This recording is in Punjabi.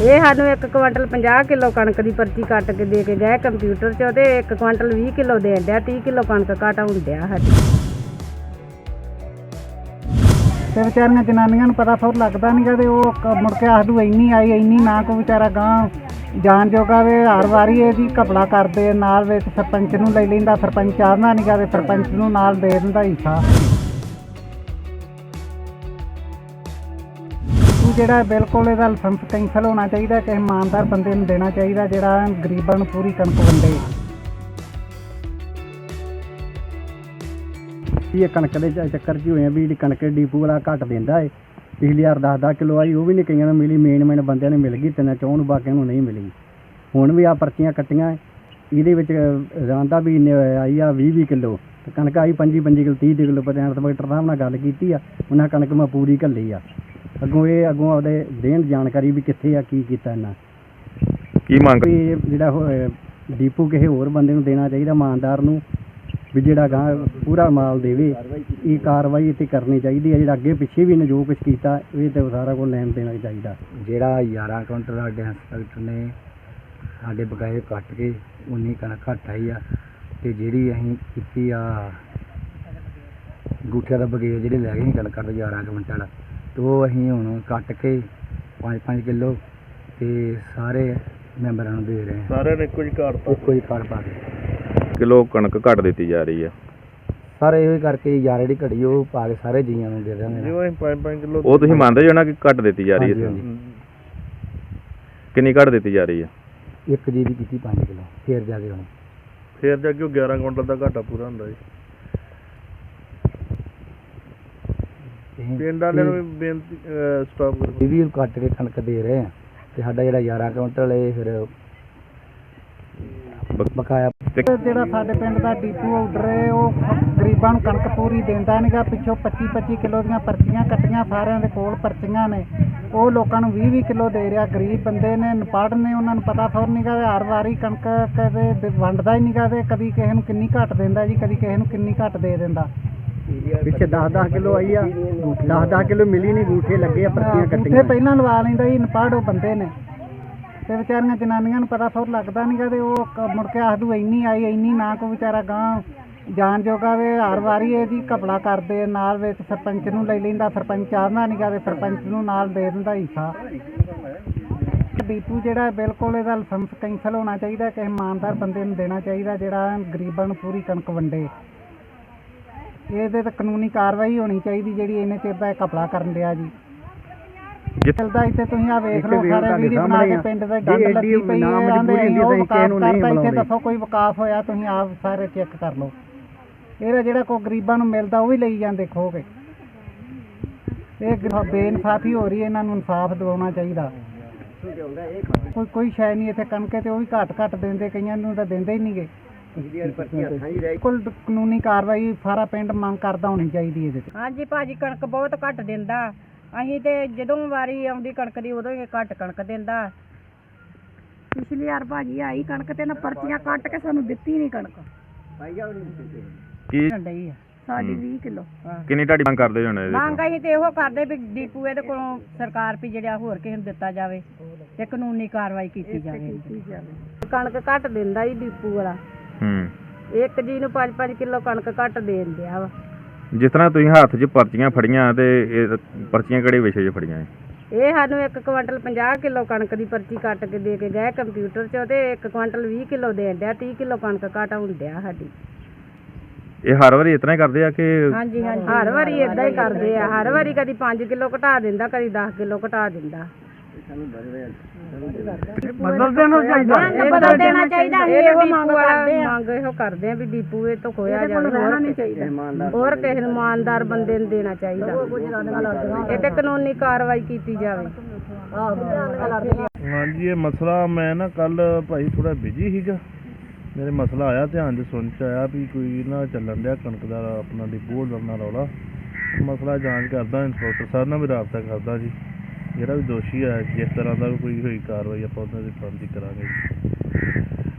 ਇਹ ਸਾਨੂੰ 1 ਕੁਇੰਟਲ 50 ਕਿਲੋ ਕਣਕ ਦੀ ਪਰਚੀ ਕੱਟ ਕੇ ਦੇ ਕੇ ਗਏ ਕੰਪਿਊਟਰ 'ਚ ਤੇ 1 ਕੁਇੰਟਲ 20 ਕਿਲੋ ਦੇਣ ਡਿਆ 30 ਕਿਲੋ ਕਣਕ ਘਾਟਾ ਹੁੰਦਿਆ ਸਾਡੀ। ਤੇ ਵਿਚਾਰੀਆਂ ਜਨਾਨੀਆਂ ਨੂੰ ਪਤਾ ਫੋਰ ਲੱਗਦਾ ਨਹੀਂਗਾ ਤੇ ਉਹ ਕ- ਮੁੜ ਕੇ ਆਖਦੂ ਇੰਨੀ ਆਈ, ਇੰਨੀ ਨਾ ਕੋ ਵਿਚਾਰਾ ਗਾਂ ਜਾਣ ਜੋਗਾ ਵੇ, ਹਰ ਵਾਰੀ ਇਹਦੀ ਘਪਲਾ ਕਰਦੇ, ਨਾਲ ਵਿੱਚ ਸਰਪੰਚ ਨੂੰ ਲੈ ਲੈਂਦਾ, ਸਰਪੰਚ ਆਉਂਦਾ ਨਹੀਂਗਾ ਤੇ ਸਰਪੰਚ ਨੂੰ ਨਾਲ ਦੇ ਦਿੰਦਾ ਹਿੱਸਾ। ਜਿਹੜਾ ਬਿਲਕੁਲ ਇਹਦਾ ਲਾਇਸੈਂਸ ਕੈਂਸਲ ਹੋਣਾ ਚਾਹੀਦਾ, ਕਿਸੇ ਇਮਾਨਦਾਰ ਬੰਦੇ ਨੂੰ ਦੇਣਾ ਚਾਹੀਦਾ, ਜਿਹੜਾ ਗਰੀਬਾਂ ਨੂੰ ਪੂਰੀ ਕਣਕ ਵੰਡੇ। ਇਹ ਕਣਕ ਦੇ ਚ- ਚੱਕਰ 'ਚ ਹੀ ਹੋਏ ਆ ਵੀ ਜਿਹੜੀ ਕਣਕ ਡੀਪੂ ਵਾਲਾ ਘੱਟ ਦਿੰਦਾ ਏ। ਪਿਛਲੀ ਵਾਰ 10-10 ਕਿਲੋ ਆਈ, ਉਹ ਵੀ ਨਹੀਂ ਕਈਆਂ ਨੂੰ ਮਿਲੀ ਮੇਨ ਮੇਨ ਬੰਦਿਆਂ ਨੂੰ ਮਿਲ ਗਈ, ਤਿੰਨਾਂ ਚੌਂ ਨੂੰ ਬਾਕੀਆਂ ਨੂੰ ਨਹੀਂ ਮਿਲੀ। ਹੁਣ ਵੀ ਆ ਪਰਚੀਆਂ ਕੱਟੀਆਂ ਇਹਦੇ ਵਿੱਚ ਰਾਂਦਾ ਵੀ ਇੰਨੇ ਆਈ ਆ 20-20 ਕਿਲੋ। ਤੇ ਕਣਕ ਆਈ 25-25 ਕਿਲੋ 30 ਕਿਲੋ ਪਟਿਆਲਾ ਇੰਸਪੈਕਟਰ ਸਾਹਿਬ ਨਾਲ ਗੱਲ ਕੀਤੀ ਆ। ਉਹਨਾਂ ਕਣਕ ਮੈਂ ਪੂਰੀ ਘੱਲੀ ਆ। ਅੱਗੋਂ ਇਹ ਅੱਗੋਂ ਆਪਦੇ ਦੇਣ ਜਾਣਕਾਰੀ ਵੀ ਕਿੱਥੇ ਆ ਕੀ ਕੀਤਾ ਇਹਨਾਂ। ਕੀ ਮੰਗ ਵੀ ਇਹ ਜਿਹੜਾ ਉਹ, ਅਹ, ਡੀਪੂ ਕਿਸੇ ਹੋਰ ਬੰਦੇ ਨੂੰ ਦੇਣਾ ਚਾਹੀਦਾ ਇਮਾਨਦਾਰ ਨੂੰ ਵੀ ਜਿਹੜਾ ਗਾਂ ਪੂਰਾ ਮਾਲ ਦੇਵੇ ਇਹ ਕਾਰਵਾਈ ਇੱਥੇ ਕਰਨੀ ਚਾਹੀਦੀ ਹੈ। ਜਿਹੜਾ ਅੱਗੇ ਪਿੱਛੇ ਵੀ ਨੇ ਜੋ ਕੁਝ ਕੀਤਾ ਇਹ ਤੇ ਸਾਰਾ ਕੁਝ ਲੈਣ ਦੇਣਾ ਚਾਹੀਦਾ। ਜਿਹੜਾ 11 ਕੁਇੰਟਲ ਸਾਡੇ ਇੰਸਪੈਕਟਰ ਨੇ ਸਾਡੇ ਬਕਾਏ ਕੱਟ ਕੇ ਉਨੀ ਕਣਕ ਘੱਟ ਆਈ ਆ ਤੇ ਜਿਹੜੀ ਅਸੀਂ ਕੀਤੀ ਆ ਗੁੱਠਿਆਂ ਦਾ ਬਗੇਰ ਜਿਹੜੇ ਲੈ ਗਏ ਸੀ ਕਣਕ ਦੇ 11 ਕੁਇੰਟਲ ਤੇ ਉਹ ਅਸੀਂ ਹੁਣ ਕੱਟ ਕੇ 5-5 ਕਿਲੋ ਤੇ ਸਾਰੇ ਮੈਂਬਰਾਂ ਨੂੰ ਦੇ ਰਹੇ ਹਾਂ। ਸਾਰਿਆਂ ਨੇ ਕੁਝ ਘਾਟ ਇੱਕੋ ਹੀ ਕਾਰਡ ਪਾ ਕੇ। ਕਿਲੋ ਕਣਕ ਘੱਟ ਦਿੱਤੀ ਜਾ ਰਹੀ ਹੈ ਸਾਰੇ ਇਹੋ ਹੀ ਕਰਕੇ ਯਾਰ ਜਿਹੜੀ ਘੜੀ ਉਹ ਪਾ ਕੇ ਸਾਰੇ ਜੀਆਂ ਨੂੰ ਦੇ ਦਿਆਂਗੇ ਜਿਵੇਂ 5-5 ਕਿਲੋ ਉਹ ਤੁਸੀਂ ਮੰਨਦੇ ਹੋ ਨਾ ਕਿ ਘੱਟ ਦਿੱਤੀ ਜਾ ਰਹੀ ਹਾਂਜੀ, ਹੈ। ਕਿੰਨੀ ਘੱਟ ਦਿੱਤੀ ਜਾ ਰਹੀ ਹੈ ਇੱਕ ਜੀ ਦੀ ਕੀਤੀ 5 ਕਿਲੋ ਫੇਰ ਜਾ ਕੇ ਹੁਣ। ਫੇਰ ਜਾ ਕੇ ਉਹ 11 ਕੁਇੰਟਲ ਦਾ ਘਾਟਾ ਪੂਰਾ ਹੁੰਦਾ ਜੀ। ਪਿੰਡ ਵਾਲਿਆਂ ਨੂੰ ਵੀ ਬੇਨਤੀ ਸਟਾਪ ਕਰੋ। ਇਹ ਵੀ ਕੱਟ ਕੇ ਕਣਕ ਦੇ ਰਹੇ ਆ। ਤੇ ਸਾਡਾ ਜਿਹੜਾ 11 ਕੁਇੰਟਲ ਇਹ ਫਿਰ ਬਕਾਇਆ ਤੇ ਜਿਹੜਾ ਸਾਡੇ ਪਿੰਡ ਦਾ ਡੀਪੂ ਆਰਡਰ ਹੈ ਉਹ ਗਰੀਬਾਂ ਨੂੰ ਕਣਕ ਪੂਰੀ ਦਿੰਦਾ ਨਹੀਂਗਾ ਪਿੱਛੋਂ 25 25 ਕਿਲੋ ਦੀਆਂ ਪਰਚੀਆਂ ਕੱਟੀਆਂ ਸਾਰਿਆਂ ਦੇ ਕੋਲ ਪਰਚੀਆਂ ਨੇ। ਉਹ ਲੋਕਾਂ ਨੂੰ 20 20 ਕਿਲੋ ਦੇ ਰਿਹਾ। ਗਰੀਬ ਬੰਦੇ ਨੇ ਅਨਪੜ੍ਹ ਨੇ ਉਹਨਾਂ ਨੂੰ ਪਤਾ ਥੋੜ ਨਹੀਂਗਾ ਹਰ ਵਾਰੀ ਕਣਕ ਕਦੇ ਵੰਡਦਾ ਹੀ ਨਹੀਂਗਾ ਤੇ ਕਦੀ ਕਿਸੇ ਨੂੰ ਕਿੰਨੀ ਘੱਟ ਦਿੰਦਾ ਜੀ ਕਦੀ ਕਿਸੇ ਨੂੰ ਕਿੰਨੀ ਘੱਟ ਦੇ ਦਿੰਦਾ। ਪਿੱਛੇ 10-10 ਕਿਲੋ ਆਈ ਆ। 10-10 ਕਿਲੋ ਮਿਲੀ ਨਹੀਂ ਗੂਠੇ ਲੱਗੇ ਆ ਪਰਚੀਆਂ ਕੱਟੀਆਂ। ਪਹਿਲਾਂ ਲਵਾ ਲੈਂਦਾ ਜੀ ਉਹ ਬੰਦੇ ਨੇ। ਤੇ ਵਿਚਾਰੀਆਂ ਜਨਾਨੀਆਂ ਨੂੰ ਪਤਾ ਥੋੜ ਲੱਗਦਾ ਨਹੀਂਗਾ ਤੇ ਉਹ ਕ- ਮੁੜ ਕੇ ਆਖਦੂ ਇੰਨੀ ਆਈ ਇੰਨੀ ਨਾ ਕੋ ਵਿਚਾਰਾ ਗਾਂ ਜਾਣ ਜੋਗਾ ਤੇ ਹਰ ਵਾਰੀ ਇਹਦੀ ਘਪਲਾ ਕਰਦੇ ਨਾਲ ਵਿੱਚ ਸਰਪੰਚ ਨੂੰ ਲੈ ਲੈਂਦਾ ਸਰਪੰਚ ਆਉਂਦਾ ਨਹੀਂਗਾ ਤੇ ਸਰਪੰਚ ਨੂੰ ਨਾਲ ਦੇ ਦਿੰਦਾ ਹਿੱਸਾ। ਡੀਪੂ ਜਿਹੜਾ ਹੈ ਬਿਲਕੁਲ ਇਹਦਾ ਲਾਇਸੈਂਸ ਕੈਂਸਲ ਹੋਣਾ ਚਾਹੀਦਾ ਕਿਸੇ ਇਮਾਨਦਾਰ ਬੰਦੇ ਨੂੰ ਦੇਣਾ ਚਾਹੀਦਾ ਜਿਹੜਾ ਗਰੀਬਾਂ ਨੂੰ ਪੂਰੀ ਕਣਕ ਵੰਡੇ। ਇਹਦੇ ਤੇ ਕਾਨੂੰਨੀ ਕਾਰਵਾਈ ਹੋਣੀ ਚਾਹੀਦੀ ਜਿਹੜੀ ਇਹਨੇ ਚਿਰ ਦਾ ਇਹ ਘਪਲਾ ਕਰਨ ਡਿਆ ਜੀ। ਚੱਲਦਾ ਇੱਥੇ ਤੁਸੀਂ ਆ ਵੇਖ ਲਓ ਸਾਰੇ ਵੀਡੀਓ ਬਣਾ ਕੇ। ਪਿੰਡ ਦੇ ਗੰਦ ਲੱਗੀ ਪਈ ਹੈ ਆਂਦੇ ਕਿਸੇ ਵਿਕਾਸ ਕਰਤਾ ਇੱਥੇ। ਦੱਸੋ ਕੋਈ ਵਿਕਾਸ ਹੋਇਆ ਤੁਸੀਂ ਆਪ ਸਾਰੇ ਚੈੱਕ ਕਰ ਲਓ। ਇਹਦਾ ਜਿਹੜਾ ਕੋਈ ਗਰੀਬਾਂ ਨੂੰ ਮਿਲਦਾ ਉਹ ਵੀ ਲਈ ਜਾਂਦੇ ਖੋ ਕੇ ਇਹ ਬੇਇਨਸਾਫੀ ਹੋ ਰਹੀ ਹੈ ਇਹਨਾਂ ਨੂੰ ਇਨਸਾਫ ਦਿਵਾਉਣਾ ਚਾਹੀਦਾ। ਕੋਈ ਕੋਈ ਸ਼ੈ ਨਹੀਂ ਇੱਥੇ ਕਣਕੇ ਤੇ ਉਹ ਵੀ ਘੱਟ ਘੱਟ ਦਿੰਦੇ ਕਈਆਂ ਨੂੰ ਤਾਂ ਦਿੰਦੇ ਹੀ ਨਹੀਂਗੇ ਕੁੱਲ ਕਾਨੂੰਨੀ ਕਾਰਵਾਈ ਸਾਰਾ ਪਿੰਡ ਮੰਗ ਕਰਦਾ ਹੋਣੀ ਚਾਹੀਦੀ ਇਹਦੇ ਤੇ। ਹਾਂਜੀ ਭਾਜੀ ਕਣਕ ਬਹੁਤ ਘੱਟ ਦਿੰਦਾ। ਅਸੀਂ ਤੇ ਜਦੋਂ ਵਾਰੀ ਆਉਂਦੀ ਕਣਕ ਦੀ ਉਦੋਂ ਹੀ ਘੱਟ ਕਣਕ ਦਿੰਦਾ। ਪਿਛਲੀ ਵਾਰ ਭਾਜੀ ਆਈ ਕਣਕ ਤੇ ਨਾ ਪਰਚੀਆਂ ਕੱਟ ਕੇ ਸਾਨੂੰ ਦਿੱਤੀ ਨਹੀਂ ਕਣਕ। ਕੀ? ਡਈ ਆ। ਸਾਡੀ 20 ਕਿਲੋ। ਕਿੰਨੀ ਤੁਹਾਡੀ ਮੰਗ ਕਰਦੇ ਇਹਦੇ ਮੰਗ ਅਸੀਂ ਤੇ ਇਹੋ ਕਰਦੇ ਵੀ ਡੀਪੂ ਇਹਦੇ ਕੋਲੋਂ ਸਰਕਾਰ ਵੀ ਜਿਹੜਾ ਹੋਰ ਕਿਸੇ ਨੂੰ ਦਿੱਤਾ ਜਾਵੇ ਤੇ ਕਾਨੂੰਨੀ ਕਾਰਵਾਈ ਕੀਤੀ ਜਾਵੇ। ਕਣਕ ਘੱਟ ਦਿੰਦਾ ਜੀ ਡੀਪੂ ਵਾਲਾ। ਹੂੰ। ਇੱਕ ਜੀ ਨੂੰ 5-5 ਕਿਲੋ ਕਣਕ ਘੱਟ ਦੇਣ ਦਿਆ ਵਾ। ਜਿਸ ਤਰ੍ਹਾਂ ਤੁਸੀਂ ਹੱਥ 'ਚ ਪਰਚੀਆਂ ਫੜੀਆਂ ਤੇ ਇਹ ਪਰਚੀਆਂ ਕਿਹੜੇ ਵਿਸ਼ੇ 'ਚ ਫੜੀਆਂ ਇਹ? ਇਹ ਸਾਨੂੰ 1 ਕੁਇੰਟਲ 50 ਕਿਲੋ ਕਣਕ ਦੀ ਪਰਚੀ ਕੱਟ ਕੇ ਦੇ ਕੇ ਗਏ ਕੰਪਿਊਟਰ 'ਚ ਤੇ 1 ਕੁਇੰਟਲ 20 ਕਿਲੋ ਦੇਣ ਡਿਆ 30 ਕਿਲੋ ਕਣਕ ਘਾਟਾ ਹੁੰਦਿਆ ਸਾਡੀ। ਇਹ ਹਰ ਵਾਰੀ ਇਤਨਾ ਹੀ ਕਰਦੇ ਆ ਕਿ ਹਾਂਜੀ ਹਾਂਜੀ। ਹਰ ਵਾਰੀ ਇਦਾਂ ਹੀ ਕਰਦੇ ਆ। ਹਰ ਵਾਰੀ ਕਦੀ 5 ਕਿਲੋ ਘਟਾ ਦਿੰਦਾ ਕਦੀ 10 ਕਿਲੋ ਘਟਾ ਦਿੰਦਾ। ਬਦਲ ਦੇਣਾ ਚਾਹੀਦਾ। ਬਦਲ ਦੇਣਾ ਚਾਹੀਦਾ ਇਹੋ ਮੰਗ ਕਰਦੇ ਆ ਮੰਗ ਇਹੋ ਕਰਦੇ ਆ ਵੀ ਡੀਪੂ ਇਹ ਤੋਂ ਖੋਇਆ ਜਾਵੇ ਹੋਰ ਨਹੀਂ ਚਾਹੀਦਾ। ਹੋਰ ਕਿਸੇ ਨੂੰ ਇਮਾਨਦਾਰ ਬੰਦੇ ਨੂੰ ਦੇਣਾ ਚਾਹੀਦਾ। ਇਹ ਤੇ ਕਾਨੂੰਨੀ ਕਾਰਵਾਈ ਕੀਤੀ ਜਾਵੇ। ਹਾਂਜੀ ਇਹ ਮਸਲਾ ਮੈਂ ਨਾ ਕੱਲ ਭਾਈ ਥੋੜਾ ਬਿਜ਼ੀ ਸੀਗਾ। ਮੇਰੇ ਮਸਲਾ ਆਇਆ ਧਿਆਨ ਚ ਸੁਣ ਚ ਆਇਆ ਵੀ ਕੋਈ ਨਾ ਚੱਲਣ ਡਿਆ ਕਣਕ ਦਾ ਆਪਣਾ ਡਿਪੂ ਦਾ ਰੌਲਾ। ਮਸਲਾ ਜਾਂਚ ਕਰਦਾ ਇੰਸਪੈਕਟਰ ਸਾਹਿਬ ਨਾਲ ਵੀ ਰਾਬਤਾ ਕਰਦਾ ਜੀ। ਜਿਹੜਾ ਵੀ ਦੋਸ਼ੀ ਹੈ ਜਿਸ ਤਰ੍ਹਾਂ ਦਾ ਵੀ ਕੋਈ ਹੋਈ ਕਾਰਵਾਈ ਆਪਾਂ ਉਹਨਾਂ ਦੇ ਪ੍ਰਤੀ ਕਰਾਂਗੇ।